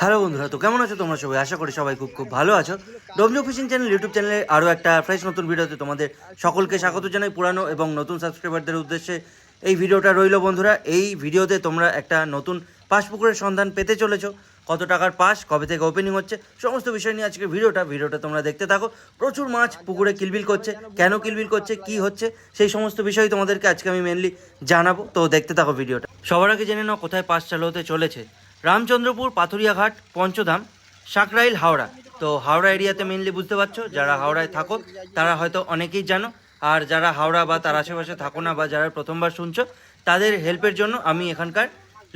Hello বন্ধুরা, তো কেমন আছো তোমরা সবাই? আশা করি সবাই খুব খুব ভালো আছো। ডব্লিউ ফিশিং চ্যানেল ইউটিউব চ্যানেলে আরও একটা ফ্রেশ নতুন ভিডিওতে তোমাদের সকলকে স্বাগত জানাই পুরানো এবং নতুন সাবস্ক্রাইবারদের উদ্দেশ্যে। এই ভিডিওটা রইল বন্ধুরা, এই ভিডিওতে তোমরা একটা নতুন পাস পুকুরের সন্ধান পেতে চলেছো। কত টাকার পাস কবে থেকে ওপেনিং হচ্ছে, সমস্ত বিষয় নিয়ে আজকে ভিডিওটা ভিডিওটা তোমরা দেখতে থাকো। প্রচুর মাছ পুকুরে কিলবিল করছে, কেন কিলবিল করছে, কি হচ্ছে, সেই সমস্ত বিষয় তোমাদেরকে আজকে আমি মেনলি জানাব। তো দেখতে থাকো ভিডিওটা। সবার আগে জেনে নাও কোথায় পাস চালু হতে চলেছে। রামচন্দ্রপুর, পাথুরিয়াঘাট, পঞ্চধাম সাঁকরাইল হাওড়া। তো হাওড়া এরিয়াতে মেনলি বুঝতে পারছ, যারা হাওড়ায় থাকো, তারা হয়তো অনেকেই জানো। আর যারা হাওড়া বা তার আশেপাশে থাকো না বা যারা প্রথমবার শুনছো, তাদের হেল্পের জন্য আমি এখানকার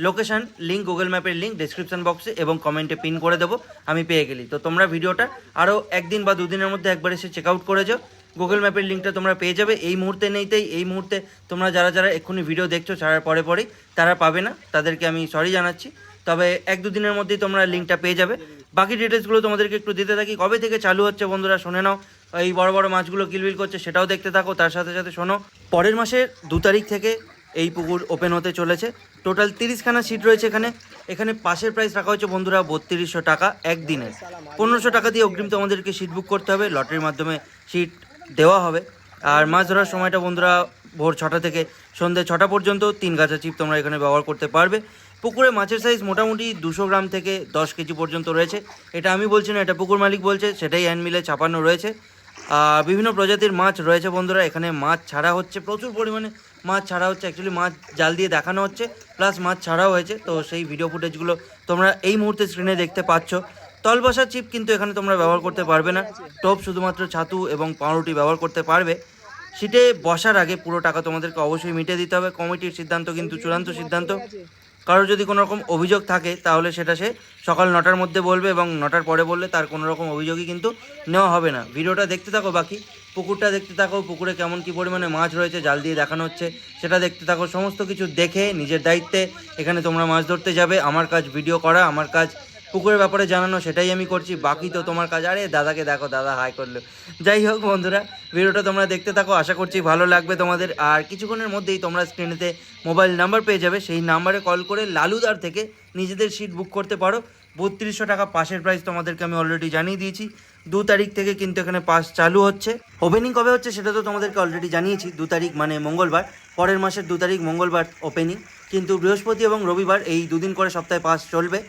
লোকেশন লিঙ্ক গুগল ম্যাপের লিঙ্ক ডিসক্রিপশন বক্সে এবং কমেন্টে পিন করে দেবো, আমি পেয়ে গেলি। তো তোমরা ভিডিওটা আরও একদিন বা দুদিনের মধ্যে একবার এসে চেক আউট করে যাও। গুগল ম্যাপের লিঙ্কটা তোমরা পেয়ে যাবে। এই মুহূর্তে নেইতেই এই মুহূর্তে তোমরা যারা যারা এক্ষুনি ভিডিও দেখছ ছাড়ার পরে পরেই, তারা পাবে না। তাদেরকে আমি সরি জানাচ্ছি। তবে এক দুদিনের মধ্যেই তোমরা লিঙ্কটা পেয়ে যাবে। বাকি ডিটেলসগুলো তোমাদেরকে একটু দিতে থাকি। কবে থেকে চালু হচ্ছে বন্ধুরা শুনে নাও। এই বড় বড় মাছগুলো কিলবিল করছে সেটাও দেখতে থাকো, তার সাথে সাথে শোনো। পরের মাসের দু তারিখ থেকে এই পুকুর ওপেন হতে চলেছে। টোটাল তিরিশখানা সিট রয়েছে এখানে। এখানে পাশের প্রাইস রাখা হয়েছে বন্ধুরা বত্রিশশো টাকা একদিনের পনেরোশো টাকা দিয়ে অগ্রিম তোমাদেরকে সিট বুক করতে হবে। লটারির মাধ্যমে সিট দেওয়া হবে। আর মাছ ধরার সময়টা বন্ধুরা ভোর ছটা থেকে সন্ধ্যে ছটা পর্যন্ত তিন গাছা চিপ তোমরা এখানে ব্যবহার করতে পারবে। পুকুরে মাছের সাইজ মোটামুটি দুশো গ্রাম থেকে দশ কেজি পর্যন্ত রয়েছে। এটা আমি বলছি না, এটা পুকুর মালিক বলছে, সেটাই হ্যান্ড মিলে ছাপানো রয়েছে। বিভিন্ন প্রজাতির মাছ রয়েছে বন্ধুরা, এখানে মাছ ছাড়া হচ্ছে, প্রচুর পরিমাণে মাছ ছাড়া হচ্ছে অ্যাকচুয়ালি মাছ জাল দিয়ে দেখানো হচ্ছে প্লাস মাছ ছাড়াও হয়েছে। তো সেই ভিডিও ফুটেজগুলো তোমরা এই মুহূর্তে স্ক্রিনে দেখতে পাচ্ছ। তলবসা চিপ কিন্তু এখানে তোমরা ব্যবহার করতে পারবে না। টপ শুধুমাত্র ছাতু এবং পাউরুটি ব্যবহার করতে পারবে। সিটে বসার আগে পুরো টাকা তোমাদেরকে অবশ্যই মিটিয়ে দিতে হবে। কমিটির সিদ্ধান্ত কিন্তু চূড়ান্ত সিদ্ধান্ত। কারোর যদি কোনো রকম অভিযোগ থাকে, তাহলে সেটা সে সকাল নটার মধ্যে বলবে এবং নটার পরে বললে তার কোনো রকম অভিযোগই কিন্তু নেওয়া হবে না। ভিডিওটা দেখতে থাকো বাকি, পুকুরটা দেখতে থাকো, পুকুরে কেমন কি পরিমাণে মাছ রয়েছে, জাল দিয়ে দেখানো হচ্ছে, সেটা দেখতে থাকো, সমস্ত কিছু দেখে, নিজের দায়িত্বে এখানে তোমরা মাছ ধরতে যাবে, আমার কাজ ভিডিও করা, আমার কাজ পুকুরের ব্যাপারে জানানো, সেটাই আমি করছি। বাকি তো তোমার কাজ। আরে, দাদাকে দেখো, দাদা হাই করল। যাই হোক বন্ধুরা, ভিডিওটা তোমরা দেখতে থাকো, আশা করছি ভালো লাগবে তোমাদের। আর কিছুক্ষণের মধ্যেই তোমরা স্ক্রিনেতে মোবাইল নাম্বার পেয়ে যাবে। সেই নাম্বারে কল করে লালুদার থেকে নিজেদের সিট বুক করতে পারো। বত্রিশশো টাকা পাশের প্রাইস তোমাদেরকে আমি অলরেডি জানিয়ে দিয়েছি। দু তারিখ থেকে কিন্তু এখানে পাস চালু হচ্ছে। ওপেনিং কবে হচ্ছে সেটা তো তোমাদেরকে অলরেডি জানিয়েছি। দু তারিখ মানে মঙ্গলবার। পরের মাসের দু তারিখ মঙ্গলবার ওপেনিং কিন্তু বৃহস্পতি এবং রবিবার এই দুদিন করে সপ্তাহে পাস চলবে।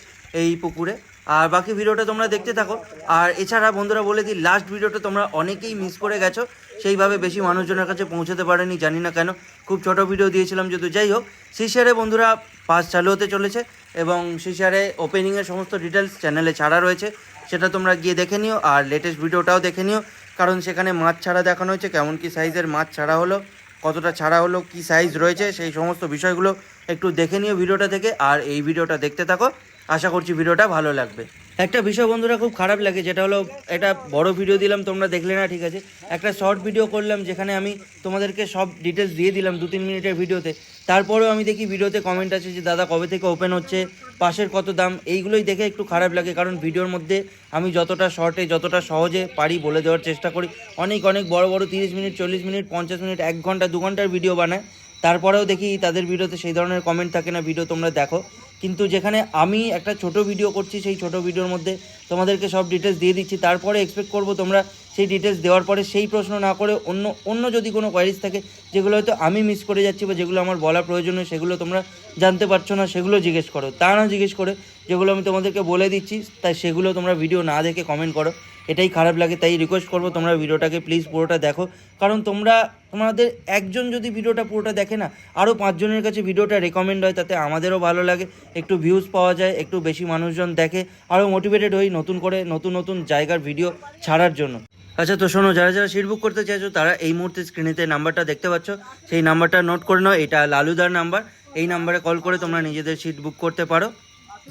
এই পুকুরে। আর বাকি ভিডিওটা তোমরা দেখতে থাকো। আর এছাড়া বন্ধুরা বলে দিই লাস্ট ভিডিওটা তোমরা অনেকেই মিস করে গেছো। সেইভাবে বেশি মানুষজনের কাছে পৌঁছতে পারেনি, জানি না কেন। খুব ছোট ভিডিও দিয়েছিলাম যদি যাই হোক সিসারে বন্ধুরা পাস চালু হতে চলেছে এবং সিসারে ওপেনিংয়ের সমস্ত ডিটেলস চ্যানেলে ছাড়া রয়েছে। সেটা তোমরা গিয়ে দেখে নিও আর লেটেস্ট ভিডিওটাও দেখে নিও। কারণ সেখানে মাছ ছাড়া দেখানো হয়েছে, কেমন কি সাইজের মাছ ছাড়া হলো, কতটা ছাড়া হলো, কি সাইজ রয়েছে, সেই সমস্ত বিষয়গুলো একটু দেখে নিও ভিডিওটা থেকে। আর এই ভিডিওটা দেখতে থাকো। আশা করছি ভিডিওটা ভালো লাগবে। একটা বিষয় বন্ধুরা খুব খারাপ লাগে, যেটা হলো এটা বড় ভিডিও দিলাম, তোমরা দেখলে না, ঠিক আছে? একটা শর্ট ভিডিও করলাম, যেখানে আমি তোমাদেরকে সব ডিটেলস দিয়ে দিলাম দু তিন মিনিটের ভিডিওতে। তারপরেও আমি দেখি ভিডিওতে কমেন্ট আছে যে, দাদা, কবে থেকে ওপেন হচ্ছে? পাশের কত দাম? এইগুলোই দেখে একটু খারাপ লাগে, কারণ ভিডিওর মধ্যে আমি যতটা শর্টে যতটা সহজে পারি বলে দেওয়ার চেষ্টা করি। অনেক অনেক বড় বড় তিরিশ মিনিট, চল্লিশ মিনিট, পঞ্চাশ মিনিট, এক ঘণ্টা, দু ঘণ্টার ভিডিও বানায়। তারপরেও দেখি তাদের ভিডিওতে সেই ধরনের কমেন্ট থাকে না ভিডিও তোমরা দেখো। কিন্তু যেখানে আমি একটা ছোট ভিডিও করছি, সেই ছোট ভিডিওর মধ্যে তোমাদেরকে সব ডিটেলস দিয়ে দিচ্ছি। তারপরে এক্সপেক্ট করব তোমরা সেই ডিটেলস দেওয়ার পরে সেই প্রশ্ন না করে অন্য অন্য যদি কোনো কোয়ারিজ থাকে, যেগুলো হয়তো আমি মিস করে যাচ্ছি বা যেগুলো আমার বলা প্রয়োজনীয়, সেগুলো তোমরা জানতে পারছ না, সেগুলো জিজ্ঞেস করো। তা না জিজ্ঞেস করে যেগুলো আমি তোমাদেরকে বলে দিচ্ছি, তাই সেগুলো তোমরা ভিডিও না দেখে কমেন্ট করো। এটাই খারাপ লাগে, তাই রিকোয়েস্ট করব তোমরা ভিডিওটাকে প্লিজ পুরোটা দেখো। কারণ তোমরা, তোমাদের একজন যদি ভিডিওটা পুরোটা দেখে না আরও পাঁচজনের কাছে ভিডিওটা রেকমেন্ড হয়, তাতে আমাদেরও ভালো লাগে, একটু ভিউজ পাওয়া যায়, একটু বেশি মানুষজন দেখে আরও মোটিভেটেড হই নতুন করে, নতুন নতুন জায়গার ভিডিও ছাড়ার জন্য। আচ্ছা তো শোনো, যারা যারা সিট বুক করতে চাইছো, তারা এই মুহূর্তে স্ক্রিনেতে নাম্বারটা দেখতে পাচ্ছ। সেই নাম্বারটা নোট করে নাও, এটা লালুদার নাম্বার এই নাম্বারে কল করে তোমরা নিজেদের সিট বুক করতে পারো।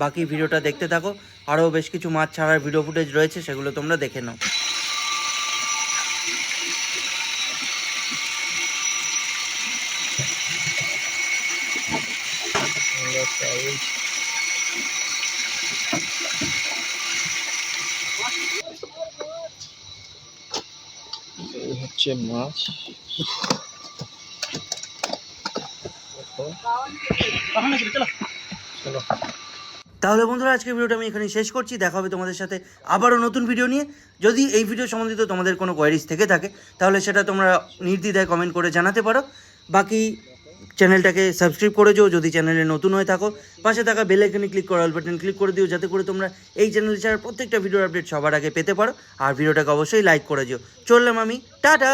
বাকি ভিডিওটা দেখতে থাকো। আরও বেশ কিছু মাছ ছাড়ার ভিডিও ফুটেজ রয়েছে, সেগুলো তোমরা দেখে নাও। হচ্ছে মাছ। চলো। তাহলে বন্ধুরা, আজকের ভিডিওটা আমি এখানে শেষ করছি। দেখা হবে তোমাদের সাথে আবারও নতুন ভিডিও নিয়ে। যদি এই ভিডিও সম্বন্ধিত তোমাদের কোনো কোয়ারিজ থেকে থাকে, তাহলে সেটা তোমরা নির্দ্বিধায় কমেন্ট করে জানাতে পারো। বাকি চ্যানেলটাকে সাবস্ক্রাইব করে দিও। যদি চ্যানেলে নতুন হয়ে থাকো, পাশে থাকা বেল আইকনে ক্লিক করে অল বাটন ক্লিক করে দিও, যাতে করে তোমরা এই চ্যানেল ছাড়া প্রত্যেকটা ভিডিওর আপডেট সবার আগে পেতে পারো। আর ভিডিওটাকে অবশ্যই লাইক করে দিও। চললাম আমি। টাটা!